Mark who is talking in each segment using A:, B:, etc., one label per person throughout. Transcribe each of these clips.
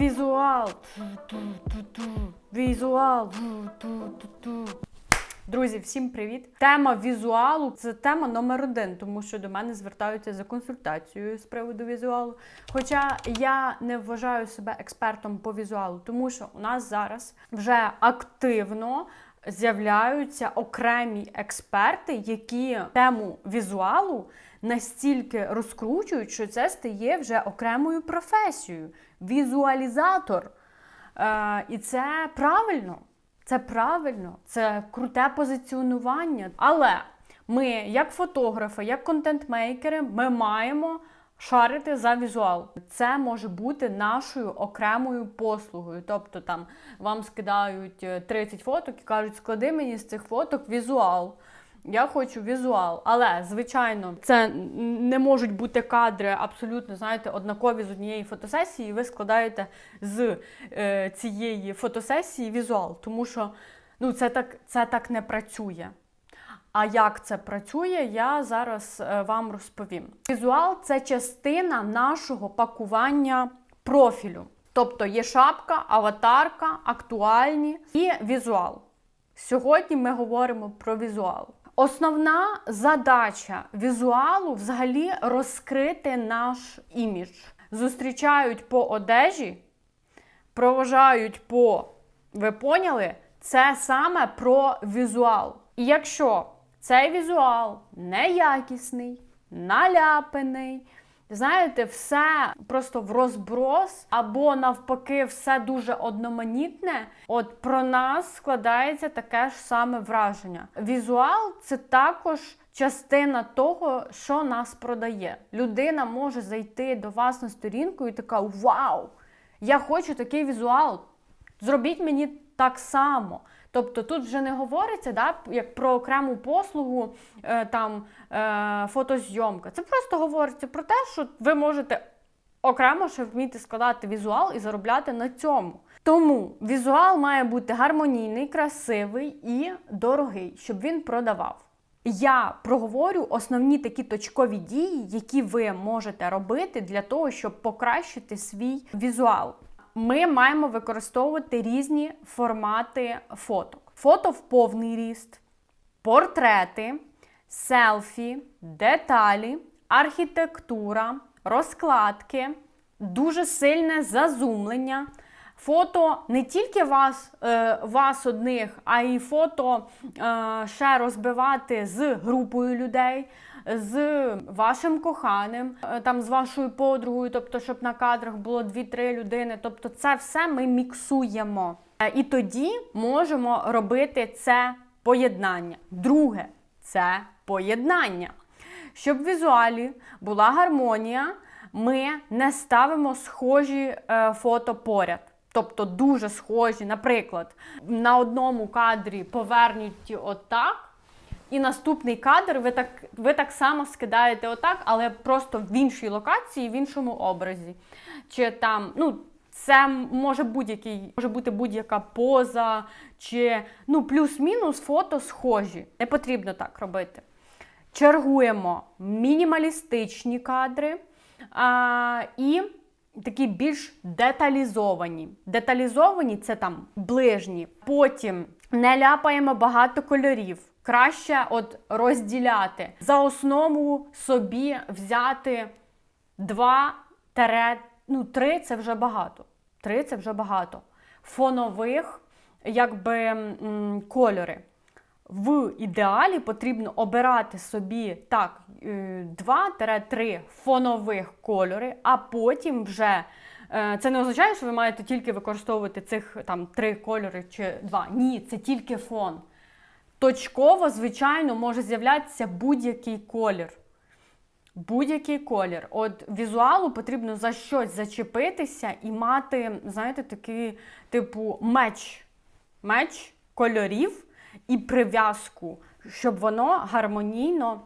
A: Візуал. Візуал. Друзі, всім привіт! Тема візуалу це тема номер один, тому що до мене звертаються за консультацією з приводу візуалу. Хоча я не вважаю себе експертом по візуалу, тому що у нас зараз вже активно з'являються окремі експерти, які тему візуалу настільки розкручують, що це стає вже окремою професією. Візуалізатор. Е, і це правильно. Це правильно, це круте позиціонування. Але ми, як фотографи, як контент-мейкери, ми маємо шарити за візуал. Це може бути нашою окремою послугою. Тобто там вам скидають е, 30 фоток і кажуть, склади мені з цих фоток візуал. Я хочу візуал, але звичайно, це не можуть бути кадри абсолютно, знаєте, однакові з однієї фотосесії. Ви складаєте з е, цієї фотосесії візуал, тому що ну, це так, це так не працює. А як це працює, я зараз е, вам розповім. Візуал це частина нашого пакування профілю. Тобто є шапка, аватарка, актуальні і візуал. Сьогодні ми говоримо про візуал. Основна задача візуалу взагалі розкрити наш імідж. Зустрічають по одежі, проважають по. Ви поняли? Це саме про візуал. І якщо цей візуал неякісний, наляпаний, знаєте, все просто в розброс, або навпаки, все дуже одноманітне. От про нас складається таке ж саме враження. Візуал це також частина того, що нас продає. Людина може зайти до вас на сторінку і така: Вау! Я хочу такий візуал. Зробіть мені так само. Тобто тут вже не говориться да, як про окрему послугу е, там, е, фотозйомка. Це просто говориться про те, що ви можете окремо ще вміти складати візуал і заробляти на цьому. Тому візуал має бути гармонійний, красивий і дорогий, щоб він продавав. Я проговорю основні такі точкові дії, які ви можете робити для того, щоб покращити свій візуал ми маємо використовувати різні формати фоток: фото в повний ріст, портрети, селфі, деталі, архітектура, розкладки, дуже сильне зазумлення. Фото не тільки вас е, вас одних, а й фото е, ще розбивати з групою людей, з вашим коханим, е, там з вашою подругою, тобто, щоб на кадрах було 2-3 людини. Тобто, це все ми міксуємо. Е, І тоді можемо робити це поєднання. Друге це поєднання. Щоб в візуалі була гармонія, ми не ставимо схожі е, фото поряд. Тобто дуже схожі, наприклад, на одному кадрі повернуті отак, і наступний кадр ви так ви так само скидаєте отак, але просто в іншій локації, в іншому образі. Чи там, ну, це може будь-який, може бути будь-яка поза, чи ну, плюс-мінус фото схожі. Не потрібно так робити. Чергуємо мінімалістичні кадри а, і такі більш деталізовані. Деталізовані це там ближні. Потім не ляпаємо багато кольорів. Краще от розділяти. За основу собі взяти два тере, ну, три це вже багато. Три це вже багато. Фонових, якби кольори. В ідеалі потрібно обирати собі так 2-3 фонових кольори, а потім вже е, це не означає, що ви маєте тільки використовувати цих там три кольори чи два. Ні, це тільки фон. Точково, звичайно, може з'являтися будь-який колір. Будь-який колір. От візуалу потрібно за щось зачепитися і мати, знаєте, такий, типу, меч. Меч кольорів і прив'язку, щоб воно гармонійно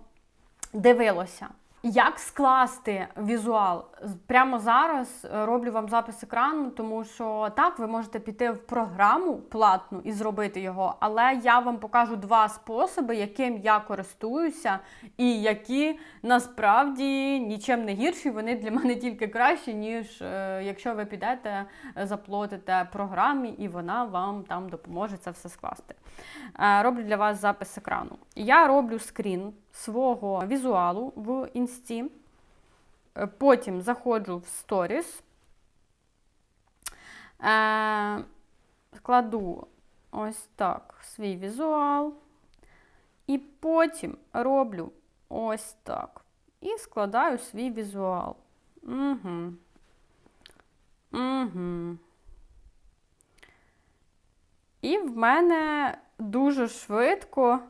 A: дивилося. Як скласти візуал? Прямо зараз е, роблю вам запис екрану, тому що так, ви можете піти в програму платну і зробити його, але я вам покажу два способи, яким я користуюся, і які насправді нічим не гірші. Вони для мене тільки кращі, ніж е, якщо ви підете, е, заплатите програмі, і вона вам там допоможе це все скласти. Роблю для вас запис екрану. Я роблю скрін свого візуалу в інсті. Е, Потім заходжу в сторіс, е, кладу ось так свій візуал. І потім роблю ось так. І складаю свій візуал. Угу. Угу. І в мене дуже швидко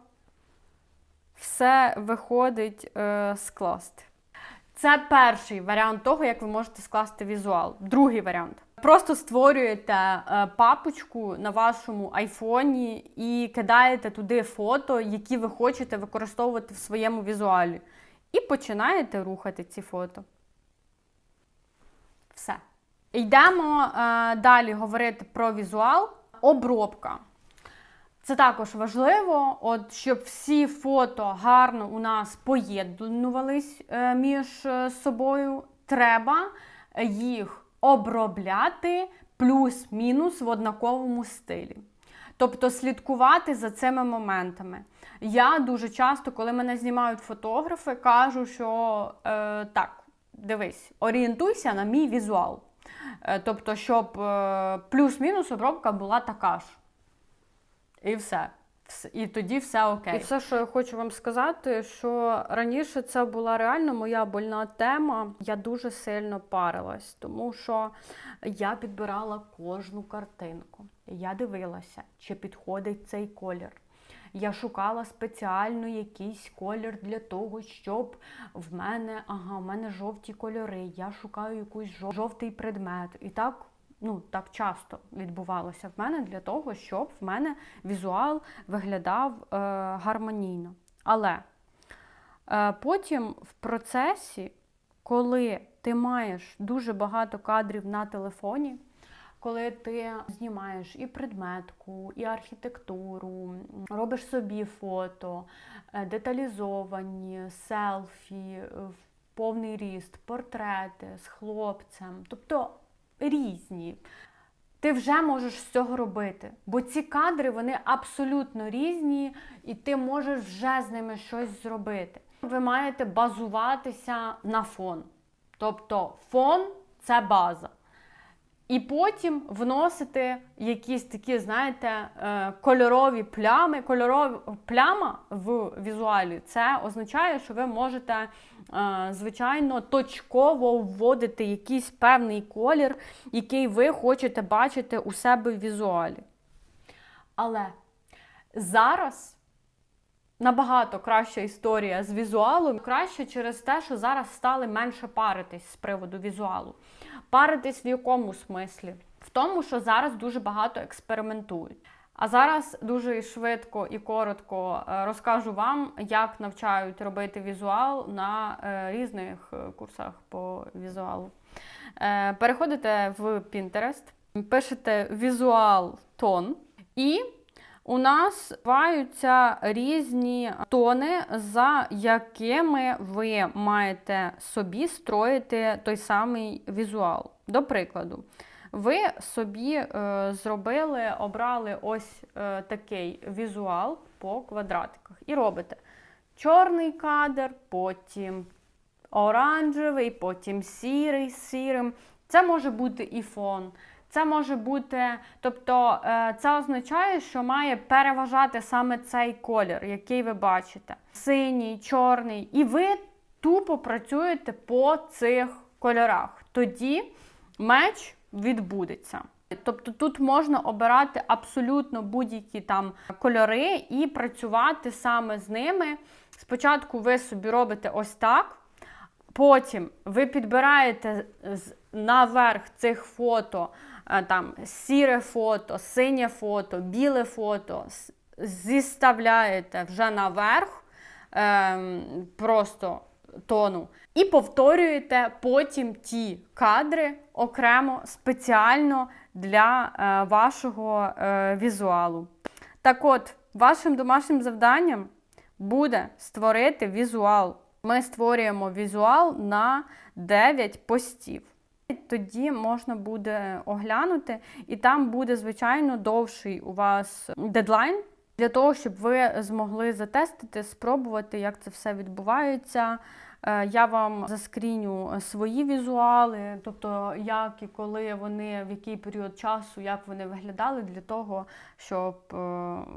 A: все виходить е, скласти. Це перший варіант того, як ви можете скласти візуал. Другий варіант. Просто створюєте е, папочку на вашому айфоні і кидаєте туди фото, які ви хочете використовувати в своєму візуалі. І починаєте рухати ці фото. Все. Йдемо е, далі говорити про візуал. Обробка. Це також важливо, от щоб всі фото гарно у нас поєднувались е, між е, собою. Треба їх обробляти плюс-мінус в однаковому стилі. Тобто слідкувати за цими моментами. Я дуже часто, коли мене знімають фотографи, кажу, що е, так, дивись, орієнтуйся на мій візуал. Е, тобто, щоб е, плюс-мінус обробка була така ж. І все. І тоді все окей. І все, що я хочу вам сказати, що раніше це була реально моя больна тема. Я дуже сильно парилась, тому що я підбирала кожну картинку. Я дивилася, чи підходить цей колір. Я шукала спеціально якийсь колір для того, щоб в мене, ага, в мене жовті кольори. Я шукаю якийсь жовтий предмет. І так ну, так часто відбувалося в мене для того, щоб в мене візуал виглядав е, гармонійно. Але е, потім в процесі, коли ти маєш дуже багато кадрів на телефоні, коли ти знімаєш і предметку, і архітектуру, робиш собі фото, е, деталізовані, селфі, е, повний ріст, портрети з хлопцем, тобто різні. Ти вже можеш з цього робити, бо ці кадри вони абсолютно різні, і ти можеш вже з ними щось зробити. Ви маєте базуватися на фон. Тобто фон це база. І потім вносити якісь такі, знаєте, е, кольорові плями. Кольорова пляма в візуалі це означає, що ви можете, звичайно, точково вводити якийсь певний колір, який ви хочете бачити у себе в візуалі. Але зараз набагато краща історія з візуалом. Краще через те, що зараз стали менше паритись з приводу візуалу. Паритись в якому смислі? В тому, що зараз дуже багато експериментують. А зараз дуже швидко і коротко е, розкажу вам, як навчають робити візуал на е, різних е, курсах по візуалу. Переходите в Pinterest, пишете візуал тон і у нас буваються різні тони, за якими ви маєте собі строїти той самий візуал. До прикладу, ви собі е, зробили, обрали ось е, такий візуал по квадратиках і робите чорний кадр, потім оранжевий, потім сірий з сірим. Це може бути і фон. Це може бути, тобто е, це означає, що має переважати саме цей колір, який ви бачите: синій, чорний, і ви тупо працюєте по цих кольорах. Тоді меч відбудеться. Тобто тут можна обирати абсолютно будь-які там кольори і працювати саме з ними. Спочатку ви собі робите ось так. Потім ви підбираєте наверх цих фото е, там сіре фото, синє фото, біле фото, зіставляєте вже наверх, ем, просто тону. І повторюєте потім ті кадри окремо спеціально для е, вашого е, візуалу. Так от, вашим домашнім завданням буде створити візуал. Ми створюємо візуал на 9 постів. Тоді можна буде оглянути, і там буде, звичайно, довший у вас дедлайн для того, щоб ви змогли затестити, спробувати, як це все відбувається. Е, Я вам заскріню свої візуали, тобто як і коли вони, в який період часу, як вони виглядали, для того, щоб е,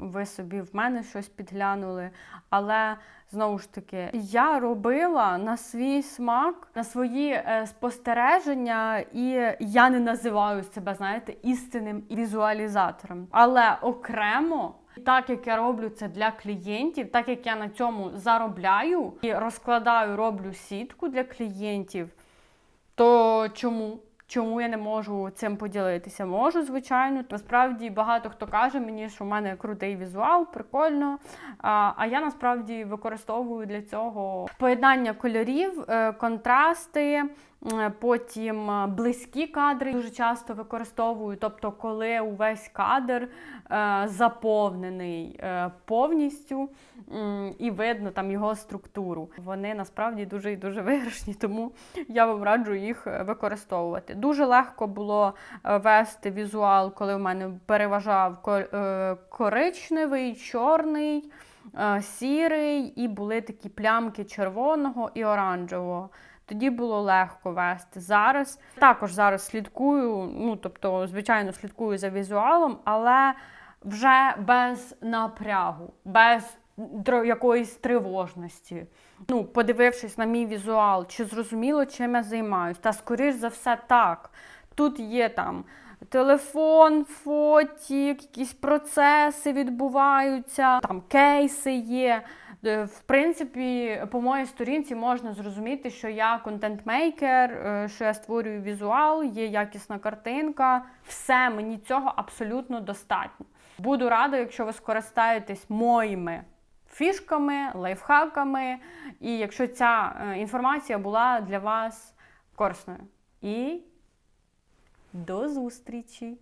A: ви собі в мене щось підглянули. Але знову ж таки, я робила на свій смак, на свої е, спостереження, і я не називаю себе, знаєте, істинним візуалізатором. Але окремо. Так як я роблю це для клієнтів, так як я на цьому заробляю і розкладаю, роблю сітку для клієнтів, то чому? Чому я не можу цим поділитися? Можу, звичайно. Насправді багато хто каже мені, що в мене крутий візуал, прикольно. А, а я насправді використовую для цього поєднання кольорів, е, контрасти. Е, Потім е, близькі кадри дуже часто використовую. Тобто, коли увесь кадр е, заповнений повністю і видно там його структуру. Вони насправді дуже і дуже виграшні, тому я вам раджу їх використовувати. Дуже легко було вести візуал, коли в мене переважав коричневий, чорний. Сірий і були такі плямки червоного і оранжевого. Тоді було легко вести. Зараз також зараз слідкую, ну тобто, звичайно, слідкую за візуалом, але вже без напрягу, без якоїсь тривожності. Ну, подивившись на мій візуал, чи зрозуміло, чим я займаюсь. Та скоріш за все так. Тут є там телефон, фотік, якісь процеси відбуваються, там кейси є. Е, В принципі, по моїй сторінці можна зрозуміти, що я контент-мейкер, е, що я створюю візуал, є якісна картинка. Все, мені цього абсолютно достатньо. Буду рада, якщо ви скористаєтесь моїми фішками, лайфхаками, і якщо ця е, інформація була для вас корисною. І до зустрічі!